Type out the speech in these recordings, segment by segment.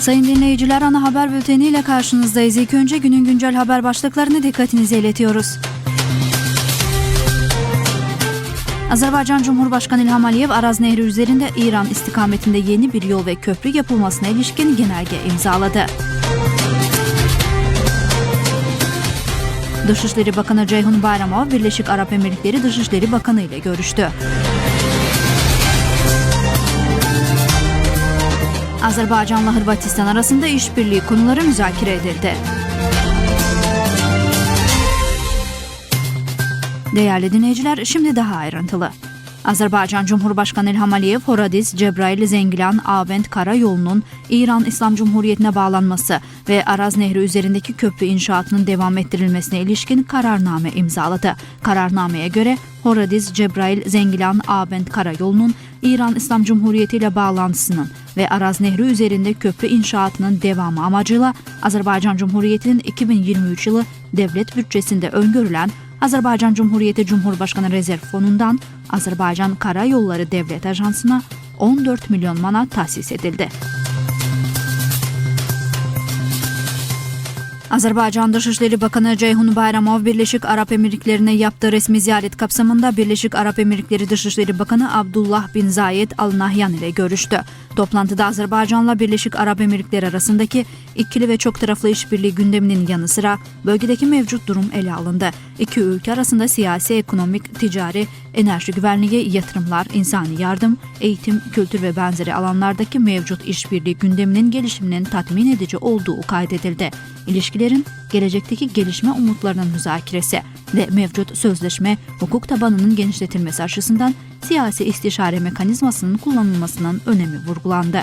Sayın dinleyiciler ana haber bülteni ile karşınızdayız. İlk önce günün güncel haber başlıklarını dikkatinize iletiyoruz. Azerbaycan Cumhurbaşkanı İlham Aliyev Araz Nehri üzerinde İran istikametinde yeni bir yol ve köprü yapılmasına ilişkin genelge imzaladı. Dışişleri Bakanı Ceyhun Bayramov, Birleşik Arap Emirlikleri Dışişleri Bakanı ile görüştü. Azerbaycanla Hırvatistan arasında işbirliği konuları müzakere edildi. Değerli dinleyiciler, şimdi daha ayrıntılı. Azerbaycan Cumhurbaşkanı İlham Aliyev, Horadiz, Cebrail, Zengilan, Avent Karayolu'nun İran İslam Cumhuriyeti'ne bağlanması ve Araz Nehri üzerindeki köprü inşaatının devam ettirilmesine ilişkin kararname imzaladı. Kararnameye göre Horadiz, Cebrail, Zengilan, Avent Karayolu'nun İran İslam Cumhuriyeti ile bağlantısının ve Araz Nehri üzerinde köprü inşaatının devamı amacıyla Azerbaycan Cumhuriyeti'nin 2023 yılı devlet bütçesinde öngörülen Azerbaycan Cumhuriyeti Cumhurbaşkanı Rezerv Fonu'ndan Azerbaycan Karayolları Devlet Ajansı'na 14 milyon manat tahsis edildi. Azerbaycan Dışişleri Bakanı Ceyhun Bayramov, Birleşik Arap Emirlikleri'ne yaptığı resmi ziyaret kapsamında Birleşik Arap Emirlikleri Dışişleri Bakanı Abdullah bin Zayed Al Nahyan ile görüştü. Toplantıda Azerbaycan'la Birleşik Arap Emirlikleri arasındaki ikili ve çok taraflı işbirliği gündeminin yanı sıra bölgedeki mevcut durum ele alındı. İki ülke arasında siyasi, ekonomik, ticari, enerji güvenliği, yatırımlar, insani yardım, eğitim, kültür ve benzeri alanlardaki mevcut işbirliği gündeminin gelişiminin tatmin edici olduğu kaydedildi. İlişkilerin gelecekteki gelişme umutlarının müzakeresi ve mevcut sözleşme hukuk tabanının genişletilmesi açısından siyasi istişare mekanizmasının kullanılmasının önemi vurgulandı.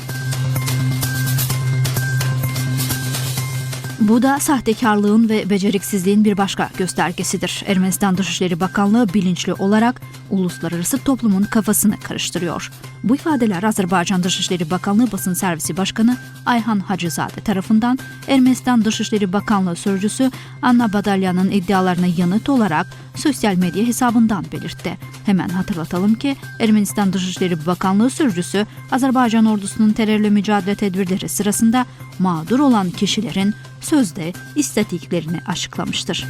Bu da sahtekarlığın ve beceriksizliğin bir başka göstergesidir. Ermenistan Dışişleri Bakanlığı bilinçli olarak uluslararası toplumun kafasını karıştırıyor. Bu ifadeler Azerbaycan Dışişleri Bakanlığı Basın Servisi Başkanı Ayhan Hacızade tarafından Ermenistan Dışişleri Bakanlığı Sözcüsü Anna Badalyan'ın iddialarına yanıt olarak sosyal medya hesabından belirtti. Hemen hatırlatalım ki Ermenistan Dışişleri Bakanlığı Sözcüsü Azerbaycan ordusunun terörle mücadele tedbirleri sırasında mağdur olan kişilerin sözde istatiklerini açıklamıştır.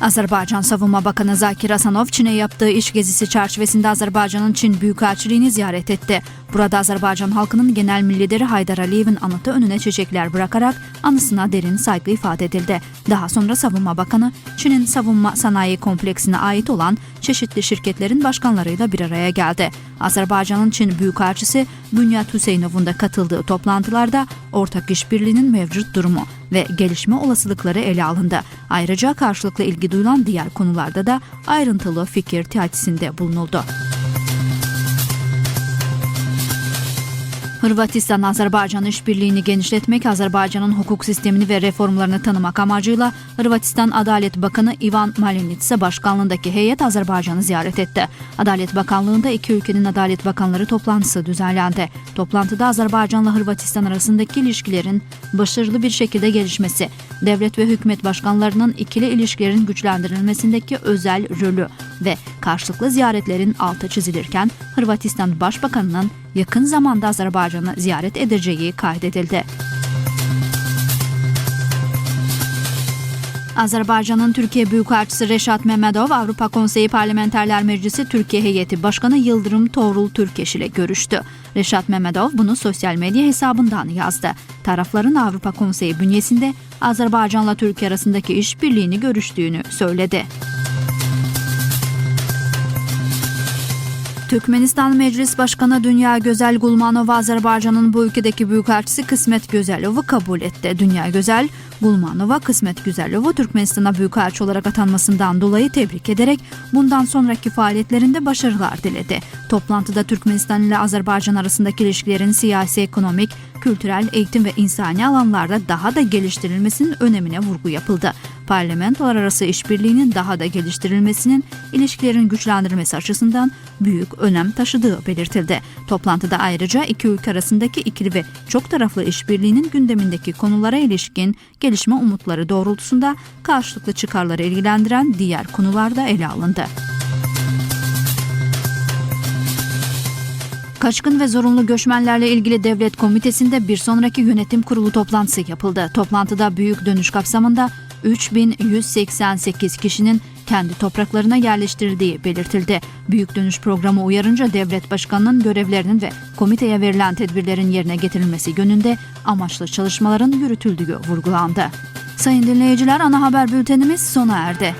Azerbaycan Savunma Bakanı Zakir Asanov, Çin'e yaptığı iş gezisi çerçevesinde Azerbaycan'ın Çin Büyükelçiliğini ziyaret etti. Burada Azerbaycan halkının genel lideri Haydar Aliyev'in anıtı önüne çiçekler bırakarak anısına derin saygı ifade edildi. Daha sonra Savunma Bakanı, Çin'in savunma sanayi kompleksine ait olan çeşitli şirketlerin başkanlarıyla bir araya geldi. Azerbaycan'ın Çin Büyükelçisi Bünyat Hüseynov'un da katıldığı toplantılarda ortak işbirliğinin mevcut durumu ve gelişme olasılıkları ele alındı. Ayrıca karşılıklı ilgi duyulan diğer konularda da ayrıntılı fikir teatisinde bulunuldu. Hırvatistan Azerbaycan işbirliğini genişletmek, Azerbaycan'ın hukuk sistemini ve reformlarını tanımak amacıyla Hırvatistan Adalet Bakanı Ivan Malinitsa başkanlığındaki heyet Azerbaycan'ı ziyaret etti. Adalet Bakanlığı'nda iki ülkenin adalet bakanları toplantısı düzenlendi. Toplantıda Azerbaycan'la Hırvatistan arasındaki ilişkilerin başarılı bir şekilde gelişmesi, devlet ve hükümet başkanlarının ikili ilişkilerin güçlendirilmesindeki özel rolü ve karşılıklı ziyaretlerin altı çizilirken Hırvatistan Başbakanı'nın yakın zamanda Azerbaycan'ı ziyaret edeceği kaydedildi. Azerbaycan'ın Türkiye Büyükelçisi Reşat Mehmedov, Avrupa Konseyi Parlamenterler Meclisi Türkiye Heyeti Başkanı Yıldırım Toğrul Türkeş ile görüştü. Reşat Mehmedov bunu sosyal medya hesabından yazdı. Tarafların Avrupa Konseyi bünyesinde Azerbaycan'la Türkiye arasındaki işbirliğini görüştüğünü söyledi. Türkmenistan Meclis Başkanı Dünya Gözel Gulmanov Azerbaycan'ın bu ülkedeki büyükelçisi Kısmet Gözelov'u kabul etti. Dünya Gözel, Gulmanova Kısmet Güzelov'u Türkmenistan'a büyükelçi olarak atanmasından dolayı tebrik ederek bundan sonraki faaliyetlerinde başarılar diledi. Toplantıda Türkmenistan ile Azerbaycan arasındaki ilişkilerin siyasi, ekonomik, kültürel, eğitim ve insani alanlarda daha da geliştirilmesinin önemine vurgu yapıldı. parlamentolar arası işbirliğinin daha da geliştirilmesinin ilişkilerin güçlendirilmesi açısından büyük önem taşıdığı belirtildi. Toplantıda ayrıca iki ülke arasındaki ikili ve çok taraflı işbirliğinin gündemindeki konulara ilişkin gelişme umutları doğrultusunda karşılıklı çıkarları ilgilendiren diğer konular da ele alındı. Kaçkın ve zorunlu göçmenlerle ilgili devlet komitesinde bir sonraki yönetim kurulu toplantısı yapıldı. Toplantıda büyük dönüş kapsamında 3188 kişinin kendi topraklarına yerleştirildiği belirtildi. Büyük dönüş programı uyarınca devlet başkanının görevlerinin ve komiteye verilen tedbirlerin yerine getirilmesi yönünde amaçlı çalışmaların yürütüldüğü vurgulandı. Sayın dinleyiciler ana haber bültenimiz sona erdi.